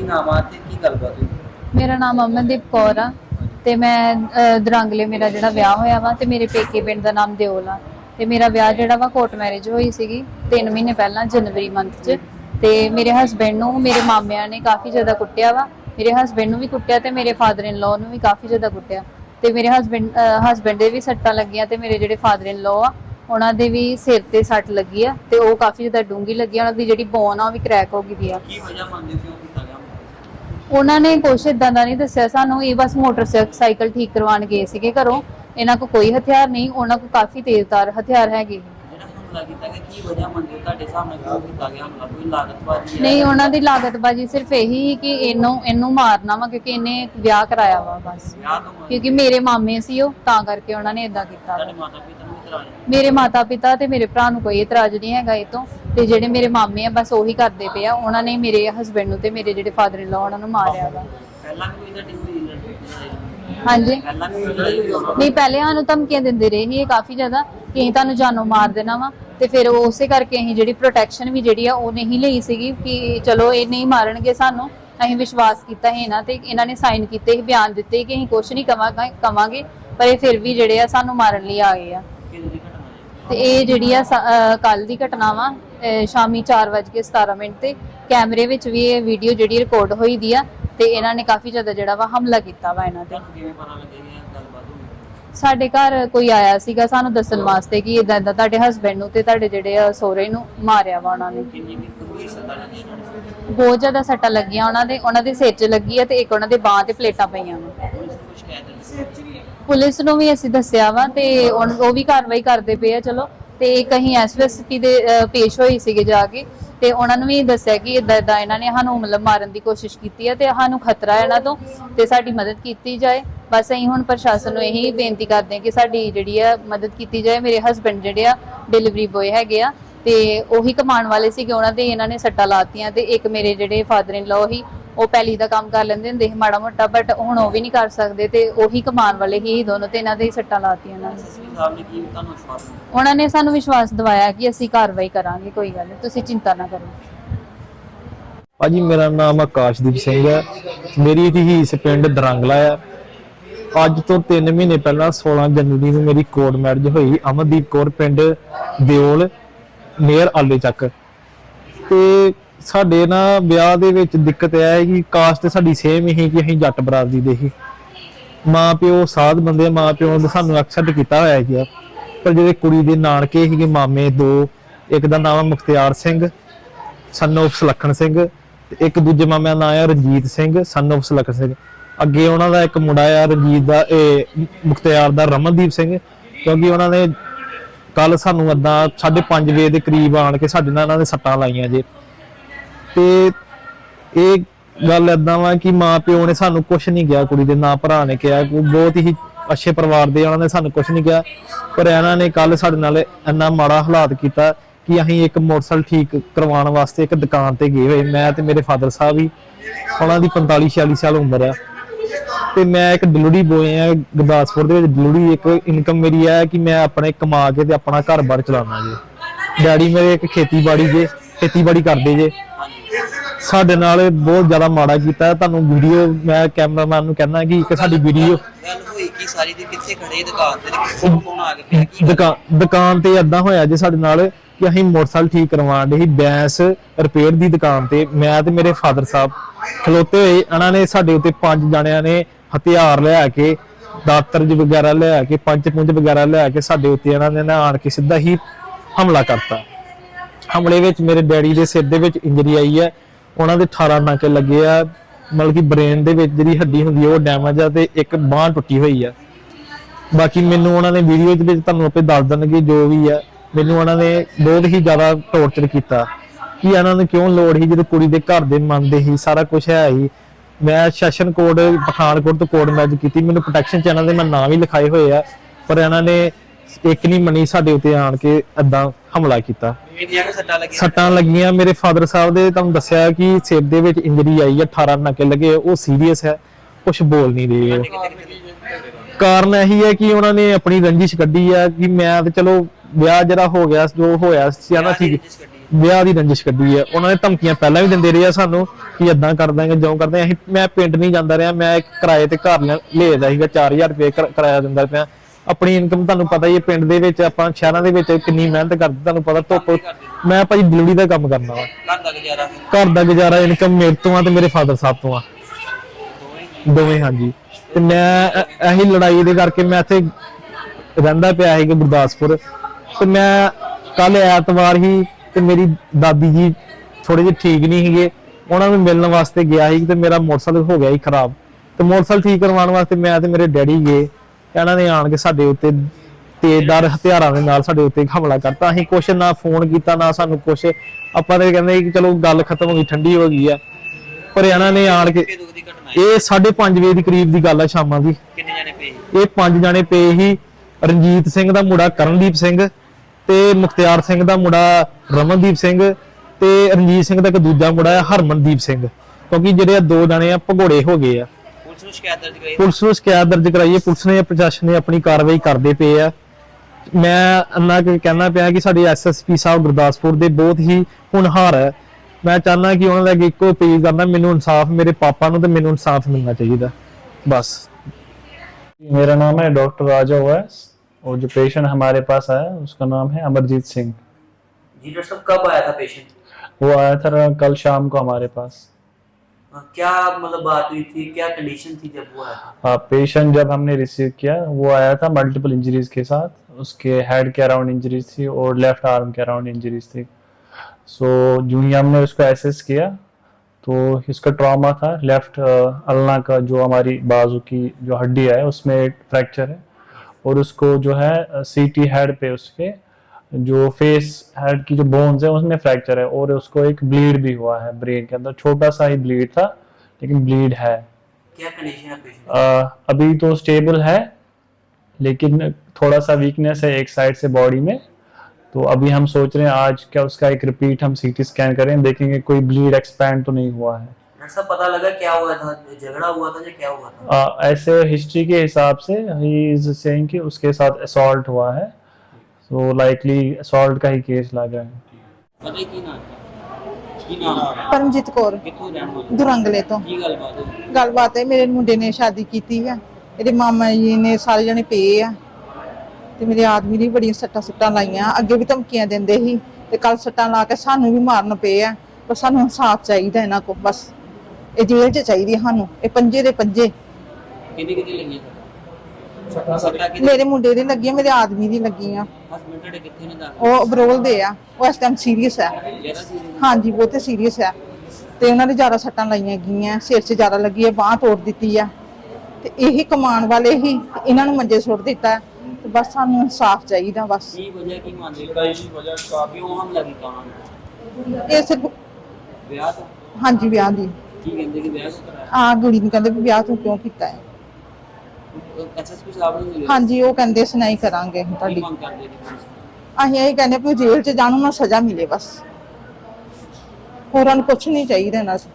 ਕੀ ਨਾਮ ਆ ਤੇ ਕੀ ਗੱਲਬਾਤ ਹੋਈ? ਮੇਰਾ ਨਾਮ ਅਮਨਦੀਪ ਕੌਰ ਆ ਤੇ ਮੈਂ ਅਹ, ਦਰਾਂਗਲੇ ਮੇਰਾ ਜਿਹੜਾ ਵਿਆਹ ਹੋਇਆ ਵਾ ਤੇ ਮੇਰੇ ਪੇਕੇ ਪਿੰਡ ਦਾ ਨਾਮ ਦਿਓਲ ਆ। ਤੇ ਮੇਰਾ ਵਿਆਹ ਜਿਹੜਾ ਵਾ ਕੋਰਟ ਮੈਰਿਜ ਹੋਈ ਸੀਗੀ 3 ਮਹੀਨੇ ਪਹਿਲਾਂ ਜਨਵਰੀ ਮੰਥ 'ਚ। ਤੇ ਮੇਰੇ ਹਸਬੰਡ ਨੂੰ ਮੇਰੇ ਮਾਮਿਆਂ ਨੇ ਕਾਫੀ ਜ਼ਿਆਦਾ ਕੁੱਟਿਆ ਵਾ। ਮੇਰੇ ਹਸਬੰਡ ਨੂੰ ਵੀ ਕੁੱਟਿਆ ਤੇ ਮੇਰੇ ਫਾਦਰ ਇਨ ਲਾਅ ਨੂੰ ਵੀ ਕਾਫੀ ਜ਼ਿਆਦਾ ਕੁੱਟਿਆ। ਤੇ ਮੇਰੇ ਹਸਬੰਡ ਹਸਬੰਡ ਦੇ ਵੀ ਸੱਟਾਂ ਲੱਗੀਆਂ ਤੇ ਮੇਰੇ ਜਿਹੜੇ ਫਾਦਰ ਇਨ ਲਾਅ ਆ ਉਹਨਾਂ ਦੇ ਵੀ ਸਿਰ ਤੇ ਸੱਟ ਲੱਗੀ ਆ ਤੇ ਉਹ ਕਾਫੀ ਜ਼ਿਆਦਾ ਡੂੰਗੀ ਲੱਗੀ ਆ। ਉਹਨਾਂ ਦੀ ਜਿਹੜੀ ਬੋਨ ਆ ਉਹ ਵੀ ਕ੍ਰੈਕ ਹੋ ਗਈ ਆ। ਕੀ ਵਜ੍ਹਾ ਮੰਨਦੇ ਕਿਉਂ ਕੀਤਾ ਗਿਆ? ਉਹਨਾਂ ਨੇ ਕੁਛ ਇਦਾਂ ਦਾ ਨਹੀਂ ਦੱਸਿਆ ਸਾਨੂੰ, ਇਹ ਬਸ ਮੋਟਰਸਾਈਕਲ ਠੀਕ ਕਰਵਾਉਣ ਗਏ ਸੀਗੇ ਘਰੋਂ। ਇਹਨਾਂ ਕੋਲ ਕੋਈ ਹਥਿਆਰ ਨਹੀਂ, ਉਹਨਾਂ ਕੋਲ ਕਾਫੀ ਤੇਜ਼ਧਾਰ ਹਥਿਆਰ ਹੈਗੇ ਹਮਲਾ ਕੀਤਾ ਗਿਆ ਕੀ ਵਜ੍ਹਾ ਮੰਨਦੇ ਹੋ? ਤੁਹਾਡੇ ਸਾਹਮਣੇ ਕਿਉਂ ਕੀਤਾ ਗਿਆ ਹਮਲਾ? ਕੋਈ ਲਾਗਤਬਾਜ਼ੀ ਹੈ? ਨਹੀਂ ਉਹਨਾਂ ਦੀ ਲਾਗਤਬਾਜੀ ਸਿਰਫ ਇਹੀ ਸੀ ਕਿ ਇਹਨੂੰ ਇਹਨੂੰ ਮਾਰਨਾ ਵਾ ਕਿਉਂਕਿ ਇਹਨੇ ਵਿਆਹ ਕਰਾਇਆ ਵਾ ਬਸ। ਵਿਆਹ ਤੋਂ ਬਾਅਦ? ਕਿਉਂਕਿ ਮੇਰੇ ਮਾਮੇ ਸੀ ਉਹ ਤਾਂ ਕਰਕੇ ਉਹਨਾਂ ਨੇ ਇਦਾਂ ਕੀਤਾ ਵਾ। ਤੁਹਾਡੇ ਮਾਤਾ ਪਿਤਾ ਨੂੰ ਇਤਰਾਜ਼ ਮੇਰੇ ਮਾਤਾ ਪਿਤਾ ਤੇ ਮੇਰੇ ਭਰਾ ਨੂੰ ਕੋਈ ਇਤਰਾਜ਼ ਨਹੀਂ ਹੈਗਾ ਇਹ ਤੋਂ। ਤੇ ਜਿਹੜੇ ਮੇਰੇ ਮਾਮੇ ਆ ਬਸ ਉਹੀ ਕਰਦੇ ਪਏ ਆ। ਉਹਨਾਂ ਨੇ ਮੇਰੇ ਹਸਬੰਡ ਨੂੰ ਤੇ ਮੇਰੇ ਜਿਹੜੇ ਫਾਦਰ ਇਨ ਲਾ ਉਹਨਾਂ ਨੂੰ ਮਾਰਿਆ ਵਾ। ਪਹਿਲਾਂ ਵੀ ਕੋਈ ਤੁਹਾਡੀ ਕੋਈ ਲੜਾਈ ਹਾਂਜੀ। ਪਹਿਲਾਂ ਵੀ ਕੋਈ ਲੜਾਈ ਹੋਈ ਹੋਣਾ। ਨਹੀਂ ਪਹਿਲੇ ਸਾਨੂੰ ਧਮਕੀਆਂ ਦਿੰਦੇ ਰਹੇ ਸੀ ਇਹ ਕਾਫੀ ਜ਼ਿਆਦਾ ਕਿ ਅਸੀਂ ਤੁਹਾਨੂੰ ਜਾਨੋਂ ਮਾਰ ਦੇਣਾ ਵਾ। ਤੇ ਫਿਰ ਉਸੇ ਕਰਕੇ ਅਸੀਂ ਜਿਹੜੀ ਪ੍ਰੋਟੈਕਸ਼ਨ ਵੀ ਜਿਹੜੀ ਆ ਉਹ ਨਹੀਂ ਲਈ ਸੀਗੀ ਕਿ ਚਲੋ ਇਹ ਨਹੀਂ ਮਾਰਨਗੇ ਸਾਨੂੰ ਅਸੀਂ ਵਿਸ਼ਵਾਸ ਕੀਤਾ ਸੀ ਇਹਨਾਂ ਤੇ ਇਹਨਾਂ ਨੇ ਸਾਈਨ ਕੀਤੇ ਸੀ ਬਿਆਨ ਦਿੱਤੇ ਕਿ ਅਸੀਂ ਕੁਝ ਨਹੀਂ ਕਵਾਂਗੇ ਕਵਾਂਗੇ ਪਰ ਇਹ ਫਿਰ ਵੀ ਜਿਹੜੇ ਆ ਸਾਨੂੰ ਮਾਰਨ ਲਈ ਆ ਗਏ ਆ। ਤੇ ਇਹ ਜਿਹੜੀ ਆ ਕੱਲ ਦੀ ਘਟਨਾ ਵਾ ਸ਼ਾਮੀ 4:17 ਮਿੰਟ ਤੇ ਕੈਮਰੇ ਵਿੱਚ ਵੀ ਇਹ ਵੀਡੀਓ ਜਿਹੜੀ ਰਿਕਾਰਡ ਹੋਈ ਦੀ ਆ ਤੇ ਇਹਨਾਂ ਨੇ ਕਾਫੀ ਜ਼ਿਆਦਾ ਜਿਹੜਾ ਵਾ ਹਮਲਾ ਕੀਤਾ ਵਾ ਇਹਨਾਂ ਤੇ ਤੁਹਾਨੂੰ ਕਿਵੇਂ ਪਤਾ ਲੱਗੇਗਾ ਇਹ ਗੱਲਬਾਤ ਹੋਈ ਸਾਡੇ ਘਰ ਕੋਈ ਆਇਆ ਸੀਗਾ ਸਾਨੂੰ ਦੱਸਣ ਵਾਸਤੇ ਕਿ ਇਦਾਂ ਇਦਾਂ ਤੁਹਾਡੇ ਹਸਬੰਡ ਨੂੰ ਤੇ ਤੁਹਾਡੇ ਜਿਹੜੇ ਆ ਸਹੁਰੇ ਨੂੰ ਮਾਰਿਆ ਵਾ ਉਹਨਾਂ ਨੇ। ਕਿੰਨੀ ਵੀ ਗੰਭੀਰ ਸੱਟਾਂ ਲੱਗੀਆਂ ਉਹਨਾਂ ਨੂੰ ਬਹੁਤ ਜ਼ਿਆਦਾ ਸੱਟਾਂ ਲੱਗੀਆਂ ਉਹਨਾਂ ਦੇ ਉਹਨਾਂ ਦੇ ਸਿਰ 'ਚ ਲੱਗੀ ਆ ਤੇ ਇੱਕ ਉਹਨਾਂ ਦੇ ਬਾਹ ਤੇ ਪਲੇਟਾਂ ਪਈਆਂ ਨੂੰ ਪੁਲਿਸ ਨੂੰ ਵੀ ਅਸੀਂ ਦੱਸਿਆ ਵਾ ਤੇ ਉਹ ਵੀ ਕਾਰਵਾਈ ਕਰਦੇ ਪਏ ਆ ਚਲੋ। ਤੇ ਕਹੀਂ ਐਸਐਸਪੀ ਦੇ ਅਹ, ਪੇਸ਼ ਹੋਈ ਸੀਗੇ ਜਾ ਕੇ। ਤੇ ਉਹਨਾਂ ਨੂੰ ਵੀ ਦੱਸਿਆ ਕਿ ਇਦਾਂ ਇਦਾਂ ਇਹਨਾਂ ਨੇ ਸਾਨੂੰ ਮਤਲਬ ਮਾਰਨ ਦੀ ਕੋਸ਼ਿਸ਼ ਕੀਤੀ ਹੈ ਤੇ ਸਾਨੂੰ ਖਤਰਾ ਹੈ ਇਹਨਾਂ ਤੋਂ ਤੇ ਸਾਡੀ ਮਦਦ ਕੀਤੀ ਜਾਏ। ਬਸ ਅਸੀਂ ਹੁਣ ਪ੍ਰਸ਼ਾਸਨ ਨੂੰ ਇਹੀ ਬੇਨਤੀ ਕਰਦੇ ਹਾਂ ਕਿ ਸਾਡੀ ਜਿਹੜੀ ਆ ਮਦਦ ਕੀਤੀ ਜਾਏ। ਮੇਰੇ ਹਸਬੰਡ ਜਿਹੜੇ ਆ ਡਿਲੀਵਰੀ ਬੋਏ ਹੈਗੇ ਆ ਤੇ ਉਹੀ ਕਮਾਉਣ ਵਾਲੇ ਸੀਗੇ। ਉਹਨਾਂ ਦੇ ਇਹਨਾਂ ਨੇ ਸੱਟਾਂ ਲਾਤੀਆਂ ਤੇ ਇੱਕ ਮੇਰੇ ਜਿਹੜੇ ਫਾਦਰ ਇਨ ਲਾਅ ਹੀ ਉਹ ਪਹਿਲੀ ਦਾ ਕੰਮ ਕਰ ਲੈਂਦੇ ਹੁੰਦੇ ਸੀ ਮਾੜਾ ਮੋਟਾ ਬਟ ਹੁਣ ਉਹ ਵੀ ਨਹੀਂ ਕਰ ਸਕਦੇ ਤੇ ਉਹੀ ਕਮਾਉਣ ਵਾਲੇ ਹੀ ਦੋਨੋਂ ਤੇ ਇਹਨਾਂ ਦੇ ਹੀ ਸੱਟਾਂ ਲਾਤੀਆਂ ਇਹਨਾਂ ਨੇ। ਐਸਐਸਪੀ ਸਾਹਿਬ ਨੇ ਕੀ ਤੁਹਾਨੂੰ ਵਿਸ਼ਵਾਸ ਦਿੱਤਾ ਉਹਨਾਂ ਨੇ ਸਾਨੂੰ ਵਿਸ਼ਵਾਸ ਦਿਵਾਇਆ ਕਿ ਅਸੀਂ ਕਾਰਵਾਈ ਕਰਾਂਗੇ ਕੋਈ ਗੱਲ ਨਹੀਂ ਤੁਸੀਂ ਚਿੰਤਾ ਨਾ ਕਰੋ। ਭਾਜੀ ਮੇਰਾ ਨਾਮ ਆਕਾਸ਼ਦੀਪ ਸਿੰਘ ਹੈ। ਮੇਰੀ ਤਹੀਸ ਪਿੰਡ ਦਰੰਗਲਾ ਆ। ਅੱਜ ਤੋਂ 3 ਮਹੀਨੇ ਪਹਿਲਾਂ 16 ਜਨਵਰੀ ਨੂੰ ਮੇਰੀ ਕੋਰਟ ਮੈਰਿਜ ਹੋਈ ਅਮਨਦੀਪ ਕੌਰ ਪਿੰਡ ਦਿਓਲ ਨੀਅਰ ਆਲੇ ਚੱਕ। ਤੇ ਸਾਡੇ ਨਾ ਵਿਆਹ ਦੇ ਵਿੱਚ ਦਿੱਕਤ ਇਹ ਹੈ ਕਿ ਕਾਸਟ ਸਾਡੀ ਸੇਮ ਹੀ ਕਿ ਅਸੀਂ ਜੱਟ ਬਰਾਦਰੀ ਦੇ ਹੀ ਮਾਂ ਪਿਓ ਸਾਧ ਬੰਦੇ, ਮਾਂ ਪਿਓ ਨੇ ਸਾਨੂੰ ਐਕਸੈਪਟ ਕੀਤਾ ਹੋਇਆ ਹੈ ਪਰ ਜਿਹੜੇ ਕੁੜੀ ਦੇ ਨਾਨਕੇ ਸੀਗੇ, ਮਾਮੇ ਦੋ, ਇੱਕ ਦਾ ਨਾਮ ਹੈ ਮੁਖਤਿਆਰ ਸਿੰਘ ਸਨ of ਸੁਲੱਖਣ ਸਿੰਘ, ਤੇ ਇੱਕ ਦੂਜੇ ਮਾਮਿਆਂ ਦਾ ਨਾਮ ਹੈ ਰਣਜੀਤ ਸਿੰਘ ਸਨ of ਸੁਲੱਖਣ ਸਿੰਘ। ਅੱਗੇ ਉਹਨਾਂ ਦਾ ਇੱਕ ਮੁੰਡਾ ਆ, ਰਣਜੀਤ ਦਾ, ਇਹ ਮੁਖਤਿਆਰ ਦਾ ਰਮਨਦੀਪ ਸਿੰਘ, ਕਿਉਂਕਿ ਉਹਨਾਂ ਨੇ ਕੱਲ ਸਾਨੂੰ ਏਦਾਂ 5:30 ਵਜੇ ਦੇ ਕਰੀਬ ਆਣ ਕੇ ਸਾਡੇ ਨਾਲ ਇਹਨਾਂ ਨੇ ਸੱਟਾਂ ਲਾਈਆਂ ਜੇ। ਤੇ ਇਹ ਗੱਲ ਏਦਾਂ ਵਾ ਕਿ ਮਾਂ ਪਿਓ ਨੇ ਸਾਨੂੰ ਕੁਝ ਨਹੀਂ ਕਿਹਾ, ਕੁੜੀ ਦੇ ਨਾ ਭਰਾ ਨੇ ਕਿਹਾ ਬਹੁਤ ਹੀ ਅੱਛੇ ਪਰਿਵਾਰ ਦੇ ਉਹਨਾਂ ਨੇ ਸਾਨੂੰ ਕੁਝ ਨਹੀਂ ਕਿਹਾ। ਪਰ ਇਹਨਾਂ ਨੇ ਕੱਲ ਸਾਡੇ ਨਾਲ ਇੰਨਾ ਮਾੜਾ ਹਾਲਾਤ ਕੀਤਾ ਕਿ ਅਸੀਂ ਇੱਕ ਮੋਟਰਸਾਈਕਲ ਠੀਕ ਕਰਵਾਉਣ ਵਾਸਤੇ ਇੱਕ ਦੁਕਾਨ ਤੇ ਗਏ ਹੋਏ। ਮੈਂ ਤੇ ਮੇਰੇ ਫਾਦਰ ਸਾਹਿਬ ਵੀ, ਉਹਨਾਂ ਦੀ 45 46 ਸਾਲ ਉਮਰ ਆ। ਤੇ ਮੈਂ ਇੱਕ ਡਿਲੀਵਰੀ ਬੋਏ ਆ, ਗੁਰਦਾਸਪੁਰ ਦੇ ਵਿੱਚ ਡਿਲੀਵਰੀ ਇੱਕ ਇਨਕਮ ਮੇਰੀ ਆ ਕਿ ਮੈਂ ਆਪਣੇ ਕਮਾ ਕੇ ਤੇ ਆਪਣਾ ਘਰ-ਬਾਰ ਚਲਾਉਣਾ ਜੀ। ਡੈਡੀ ਮੇਰੇ ਇੱਕ ਖੇਤੀਬਾੜੀ ਜੇ, ਖੇਤੀਬਾੜੀ ਕਰਦੇ ਜੇ। ਸਾਡੇ ਨਾਲ ਇਹ ਬਹੁਤ ਜ਼ਿਆਦਾ ਮਾੜਾ ਕੀਤਾ। ਤੁਹਾਨੂੰ ਵੀਡੀਓ ਮੈਂ ਕੈਮਰਾਮੈਨ ਨੂੰ ਕਹਿੰਦਾ ਕਿ ਇੱਕ ਸਾਡੀ ਵੀਡੀਓ ਗੱਲ ਹੋਈ ਕੀ ਸਾਰੀ ਦੀ ਕਿੱਥੇ ਖੜੇ ਦੁਕਾਨ ਤੇ ਕਿੱਥੇ ਕੌਣ ਆ ਕੇ ਪਿਆ ਕੀ ਦੁਕਾਨ ਦੁਕਾਨ ਤੇ ਏਦਾਂ ਹੋਇਆ ਜੇ ਸਾਡੇ ਨਾਲ ਕਿ ਅਸੀਂ ਮੋਟਰਸਾਈਕਲ ਠੀਕ ਕਰਵਾਉਣ ਦੇ ਸੀ ਬੈਂਸ ਰਿਪੇਅਰ ਦੀ ਦੁਕਾਨ ਤੇ। ਮੈਂ ਤੇ ਮੇਰੇ ਫਾਦਰ ਸਾਹਿਬ ਖਲੋਤੇ ਹੋਏ। ਇਹਨਾਂ ਨੇ ਸਾਡੇ ਉੱਤੇ ਪੰਜ ਜਣਿਆਂ ਨੇ ਹਥਿਆਰ ਲਿਆ ਕੇ ਦਾਤਰ ਵਗੈਰਾ ਲਿਆ ਕੇ ਪੰਜ ਪੁੰਜ ਵਗੈਰਾ ਲਿਆ ਕੇ ਸਾਡੇ ਉੱਤੇ ਇਹਨਾਂ ਨੇ ਨਾ ਆਣ ਕੇ ਸਿੱਧਾ ਹੀ ਹਮਲਾ ਕਰਤਾ। ਹਮਲੇ ਵਿੱਚ ਮੇਰੇ ਡੈਡੀ ਦੇ ਸਿਰ ਦੇ ਵਿੱਚ ਇੰਜਰੀ ਆਈ ਹੈ। ਉਹਨਾਂ ਦੇ 18 ਨਾਕੇ ਲੱਗੇ ਆ, ਮਤਲਬ ਕਿ ਬ੍ਰੇਨ ਦੇ ਵਿੱਚ ਜਿਹੜੀ ਹੱਡੀ ਹੁੰਦੀ ਹੈ ਉਹ ਡੈਮੇਜ ਆ ਤੇ ਇੱਕ ਬਾਹ ਟੁੱਟੀ ਹੋਈ ਆ। ਬਾਕੀ ਮੈਨੂੰ ਉਹਨਾਂ ਨੇ ਵੀਡੀਓ ਦੇ ਵਿੱਚ ਤੁਹਾਨੂੰ ਆਪੇ ਦੱਸ ਦੇਣਗੇ ਜੋ ਵੀ ਆ। ਮੈਨੂੰ ਉਹਨਾਂ ਨੇ ਬਹੁਤ ਹੀ ਜ਼ਿਆਦਾ ਟੌਰਚਰ ਕੀਤਾ। ਕਿ ਇਹਨਾਂ ਨੂੰ ਕਿਉਂ ਲੋੜ ਸੀ ਜਦੋਂ ਕੁੜੀ ਦੇ ਘਰ ਦੇ ਮੰਨਦੇ ਸੀ, ਸਾਰਾ ਕੁਝ ਹੈ ਹੀ। ਮੈਂ ਸੈਸ਼ਨ ਕੋਡ ਪਠਾਨਕੋਟ ਤੋਂ ਕੋਡ ਮੈਚ ਕੀਤੀ। ਮੈਨੂੰ ਪ੍ਰੋਟੈਕਸ਼ਨ ਚੈਨਲ ਦੇ ਮੈਂ ਨਾਮ ਵੀ ਲਿਖਾਏ ਹੋਏ ਆ। ਪਰ ਇਹਨਾਂ ਨੇ ਇੱਕ ਨਹੀਂ ਮੰਨੀ ਸਾਡੇ ਉੱਤੇ ਆਣ ਕੇ ਏਦਾਂ ਹਮਲਾ ਕੀਤਾ। ਕਿੰਨੀਆਂ ਕੁ ਸੱਟਾਂ ਲੱਗੀਆਂ? ਸੱਟਾਂ ਲੱਗੀਆਂ। ਮੇਰੇ ਫਾਦਰ ਸਾਹਿਬ ਦੇ ਤੁਹਾਨੂੰ ਦੱਸਿਆ ਕਿ ਸਿਰ ਦੇ ਵਿੱਚ ਇੰਜਰੀ ਆਈ ਹੈ 18 ਨਕੇ ਲੱਗੇ ਉਹ ਸੀਰੀਅਸ ਹੈ ਕੁਝ ਬੋਲ ਨਹੀਂ ਰਹੇ ਕਿਤੇ ਕਿਤੇ ਕਾਰਨ ਇਹੀ ਹੈ ਕਿ ਉਹਨਾਂ ਨੇ ਆਪਣੀ ਰੰਜਿਸ਼ ਕੱਢੀ ਹੈ ਕਿ ਮੈਂ ਤੇ ਚਲੋ ਵਿਆਹ ਜਿਹੜਾ ਹੋ ਗਿਆ ਜੋ ਹੋਇਆ ਸੀ ਨਾ ਠੀਕ ਵਿਆਹ ਦੀ ਰੰਜਿਸ਼ ਕੱਢੀ ਆ। ਉਹਨਾਂ ਨੇ ਧਮਕੀਆਂ ਪਹਿਲਾਂ ਵੀ ਦਿੰਦੇ ਰਹੇ ਆ ਸਾਨੂੰ ਕਿ ਇਦਾਂ ਕਰ ਦਾਂਗੇ ਜਿਉਂ ਕਰਦੇ ਅਸੀਂ ਮੈਂ ਪਿੰਡ ਨਹੀਂ ਜਾਂਦਾ ਰਿਹਾ ਮੈਂ ਇੱਕ ਕਿਰਾਏ ਤੇ ਘਰ ਲੈ- ਲਿਆਦਾ ਸੀਗਾ 4000 ਰੁਪਏ ਕਿਰਾ- ਕਿਰਾਇਆ ਦਿੰਦਾ ਪਿਆ। ਆਪਣੀ ਇਨਕਮ ਤੁਹਾਨੂੰ ਪਤਾ ਹੀ ਹੈ ਪਿੰਡ ਦੇ ਵਿੱਚ ਆਪਾਂ ਸ਼ਹਿਰਾਂ ਦੇ ਵਿੱਚ ਕਿੰਨੀ ਮਿਹਨਤ ਕਰਦੇ ਤੁਹਾਨੂੰ ਪਤਾ ਧੁੱਪ ਮੈਂ ਭਾਜੀ ਡਿਲੀਵਰੀ ਦਾ ਕੰਮ ਕਰਨਾ ਵਾ। ਘਰ ਦਾ ਗੁਜ਼ਾਰਾ? ਘਰ ਦਾ ਗੁਜ਼ਾਰਾ ਇਨਕਮ ਮੇਰੇ ਤੋਂ ਆ ਤੇ ਮੇਰੇ ਫਾਦਰ ਸਾਹਿਬ ਤੋਂ ਆ। ਦੋਵੇਂ ਹਾਂਜੀ। ਤੇ ਮੈਂ ਇਹੀ ਲੜਾਈ ਦੇ ਕਰਕੇ ਮੈਂ ਇੱਥੇ ਰਹਿੰਦਾ ਪਿਆ ਸੀ ਗੁਰਦਾਸਪੁਰ। ਤੇ ਮੈਂ ਕੱਲ ਐਤਵਾਰ ਹੀ ਤੇ ਮੇਰੀ ਦਾਦੀ ਜੀ ਥੋੜੇ ਜਿਹੇ ਠੀਕ ਨਹੀਂ ਸੀਗੇ। ਉਹਨਾਂ ਨੂੰ ਮਿਲਣ ਵਾਸਤੇ ਗਿਆ ਸੀ ਤੇ ਮੇਰਾ ਮੋਟਰਸਾਈਕਲ ਹੋ ਗਿਆ ਸੀ ਖਰਾਬ। ਤੇ ਮੋਟਰਸਾਈਕਲ ਠੀਕ ਕਰਵਾਉਣ ਵਾਸਤੇ ਮੈਂ ਤੇ ਮੇਰੇ ਡੈਡੀ ਗਏ। ਇਹਨਾਂ ਨੇ ਆਣ ਕੇ ਸਾਡੇ ਉੱਤੇ ਤੇਜ਼ਦਾਰ ਹਥਿਆਰਾਂ ਦੇ ਨਾਲ ਸਾਡੇ ਉੱਤੇ ਹਮਲਾ ਕਰਤਾ। ਅਸੀਂ ਕੁਛ ਨਾ ਫੋਨ ਕੀਤਾ ਨਾ ਸਾਨੂੰ ਕੁਛ। ਆਪਾਂ ਤੇ ਕਹਿੰਦੇ ਕਿ ਚਲੋ ਗੱਲ ਖਤਮ ਹੋ ਗਈ ਠੰਡੀ ਹੋ ਗਈ ਆ। ਪਰ ਇਹਨਾਂ ਨੇ ਆਣ ਕੇ ਹੈ ਇਹ 5:30 ਵਜੇ ਦੇ ਕਰੀਬ ਦੀ ਗੱਲ ਆ ਸ਼ਾਮਾਂ ਦੀ। ਕਿੰਨੇ ਜਾਣੇ ਪਏ ਇਹ ਪੰਜ ਜਾਣੇ ਪਏ ਸੀ। ਰਣਜੀਤ ਸਿੰਘ ਦਾ ਮੁੰਡਾ ਕਰਨਦੀਪ ਸਿੰਘ ਤੇ ਮੁਖਤਿਆਰ ਸਿੰਘ ਦਾ ਮੁੰਡਾ ਰਮਨਦੀਪ ਸਿੰਘ ਤੇ ਰਣਜੀਤ ਸਿੰਘ ਦਾ ਇੱਕ ਦੂਜਾ ਮੁੰਡਾ ਹੈ ਹਰਮਨਦੀਪ ਸਿੰਘ। ਕਿਉਂਕਿ ਜਿਹੜੇ ਇਹ ਦੋ ਜਾਣੇ ਆ ਭਗੌੜੇ ਹੋ ਗਏ ਆ। ਪੁਲਿਸ ਨੂੰ ਸ਼ਿਕਾਇਤ ਦਰਜ ਕਰਾਈ ਪੁਲਿਸ ਨੂੰ ਸ਼ਿਕਾਇਤ ਦਰਜ ਕਰਾਈ ਹੈ ਪੁਲਿਸ ਨੇ ਪ੍ਰਸ਼ਾਸਨ ਨੇ ਆਪਣੀ ਕਾਰਵਾਈ ਕਰਦੇ ਪਏ ਆ ਮੈਂ ਅੰਨਾ ਕਿ ਕਹਿਣਾ ਪਿਆ ਕਿ ਸਾਡੇ ਐਸਐਸਪੀ ਸਾਹਿਬ ਗੁਰਦਾਸਪੁਰ ਦੇ ਬਹੁਤ ਹੀ ਹੁਨਹਾਰ ਹੈ ਮੈਂ ਚਾਹੁੰਦਾ ਕਿ ਉਹਨਾਂ ਦਾ ਅੱਗੇ ਇੱਕੋ ਅਪੀਲ ਕਰਨਾ ਮੈਨੂੰ ਇਨਸਾਫ ਮੇਰੇ ਪਾਪਾ ਨੂੰ ਤੇ ਮੈਨੂੰ ਇਨਸਾਫ ਮਿਲਣਾ ਚਾਹੀਦਾ ਬਸ मेरा नाम है डॉक्टर राजा ओवैस और जो पेशेंट हमारे पास आया उसका नाम है अमरजीत सिंह जी डॉक्टर साहब कब आया था पेशेंट वो आया था कल शाम को हमारे पास क्या मतलब बात हुई थी? क्या कंडीशन थी जब वो आया था? पेशेंट जब हमने रिसीव किया, वो आया था मल्टीपल इंजरीज के साथ। उसके हेड के अराउंड इंजरीज थी और लेफ़्ट आर्म के अराउंड इंजरीज थी। सो ही हमने उसको एसेस किया तो इसका ट्रॉमा था। लेफ़्ट अल्ना का जो हमारी बाजू की जो हड्डी है, उसमें फ्रैक्चर है। और उसको जो है सी टी हेड पे उसके जो फेस हेड की जो बोन्स है उसमें फ्रैक्चर है और उसको एक ब्लीड भी हुआ है ब्रेन के अंदर। छोटा सा ही ब्लीड था लेकिन ब्लीड है। क्या कंडीशन है अभी तो स्टेबल है लेकिन थोड़ा सा वीकनेस है एक साइड से बॉडी में। तो अभी हम सोच रहे हैं आज क्या उसका एक रिपीट हम सीटी स्कैन करें देखेंगे कोई ब्लीड एक्सपैंड तो नहीं हुआ है। पता लगा क्या हुआ था? झगड़ा हुआ था या क्या हुआ था? अ, ऐसे हिस्ट्री के हिसाब से ही इज़ सेइंग कि उसके साथ असॉल्ट हुआ है। ਸੋ ਲਾਈਕਲੀ ਅਸੌਲਟ ਦਾ ਹੀ ਕੇਸ ਲੱਗਾ ਹੈ ਪਤਾ ਕੀ ਨਾਮ ਹੈ ਪਰਮਜੀਤ ਕੌਰ ਦੁਰੰਗਲੇ ਤੋਂ ਕੀ ਗੱਲਬਾਤ ਹੈ ਹੈ ਮੇਰੇ ਮੁੰਡੇ ਨੇ ਸ਼ਾਦੀ ਕੀਤੀ ਆ ਇਹਦੇ ਮਾਮਾ ਜੀ ਨੇ ਸਾਰੇ ਜਣੇ ਪਏ ਆ ਤੇ ਮੇਰੇ ਆਦਮੀ ਦੀ ਬੜੀਆਂ ਸੱਟਾਂ ਸੁੱਟਾਂ ਲਾਈਆਂ ਅੱਗੇ ਵੀ ਧਮਕੀਆਂ ਦਿੰਦੇ ਸੀ ਤੇ ਕੱਲ ਸੱਟਾਂ ਲਾ ਕੇ ਸਾਨੂੰ ਵੀ ਮਾਰਨ ਪਏ ਆ ਪਰ ਸਾਨੂੰ ਇਨਸਾਫ ਚਾਹੀਦਾ ਇਹਨਾਂ ਕੋ ਬਸ ਇਹ ਜੇਲ੍ਹ 'ਚ ਚਾਹੀਦੀ ਸਾਨੂੰ ਇਹ ਪੰਜੇ ਦੇ ਪੰਜੇ ਕਿਹਦੇ ਕਿਹਦੇ ਲਈਆਂ ਸੱਟਾਂ ਸੱਟਾਂ ਕਿੰਨੀ ਮੇਰੇ ਮੁੰਡੇ ਦੀ ਲੱਗੀਆਂ ਮੇਰੇ ਆਦਮੀ ਦੀ ਲੱਗੀਆਂ। ਹਸਬੰਡ ਤੁਹਾਡੇ ਕਿੱਥੇ ਨੇ ਦਾਖਲ? ਉਹ ਅਬਰੋਲ ਦੇ ਆ। ਉਹ ਇਸ ਟਾਈਮ ਸੀਰੀਅਸ ਹੈ ਜਿਹੜਾ ਸੀ ਹਾਂਜੀ ਬਹੁਤੇ ਸੀਰੀਅਸ ਹੈ ਤੇ ਉਹਨਾਂ ਦੇ ਜ਼ਿਆਦਾ ਸੱਟਾਂ ਲਾਈਆਂ ਗਈਆਂ ਸਿਰ 'ਚ ਜ਼ਿਆਦਾ ਲੱਗੀ ਹੈ ਬਾਹ ਤੋੜ ਦਿੱਤੀ ਆ। ਤੇ ਇਹੀ ਕਮਾਉਣ ਵਾਲੇ ਹੀ ਇਹਨਾਂ ਨੂੰ ਮੰਜੇ ਸੁੱਟ ਦਿੱਤਾ। ਤੇ ਬਸ ਸਾਨੂੰ ਇਨਸਾਫ ਚਾਹੀਦਾ ਬਸ। ਕੀ ਵਜ੍ਹਾ ਕੀ ਮੰਨਦੇ ਹੋ ਕੀ ਵਜ੍ਹਾ ਕਿਉਂ ਹਮਲਾ ਕੀਤਾ ਉਹਨਾਂ ਨੇ? ਇਹ ਸਿਰਫ ਵਿਆਹ ਤੋਂ? ਹਾਂਜੀ ਵਿਆਹ ਦੀ। ਕੀ ਕਹਿੰਦੇ ਕਿ ਵਿਆਹ ਤੋਂ ਕਰਾਇਆ? ਆ ਕੁੜੀ ਨੂੰ ਕਹਿੰਦੇ ਵੀ ਵਿਆਹ ਤੂੰ ਕਿਉਂ ਕੀਤਾ ਹੈ? ਐਸਐਸਪੀ ਸਾਹਿਬ ਨੂੰ ਮਿਲੇ? ਹਾਂਜੀ ਉਹ ਕਹਿੰਦੇ ਸੁਣਾਈ ਕਰਾਂਗੇ ਅਸੀਂ ਕੀ ਤੁਹਾਡੀ। ਮੰਗ ਕਰਦੇ ਨੇ ਪੁਲਿਸ ਅਸੀਂ ਇਹ ਕਹਿੰਦੇ ਵੀ ਉਹ ਜੇਲ੍ਹ 'ਚ ਜਾਣ ਨੂੰ ਸਜ਼ਾ ਮਿਲੇ ਬਸ। ਹੋਰਾਂ ਨੂੰ ਕੁਝ ਨਹੀਂ ਚਾਹੀਦਾ 'ਚ।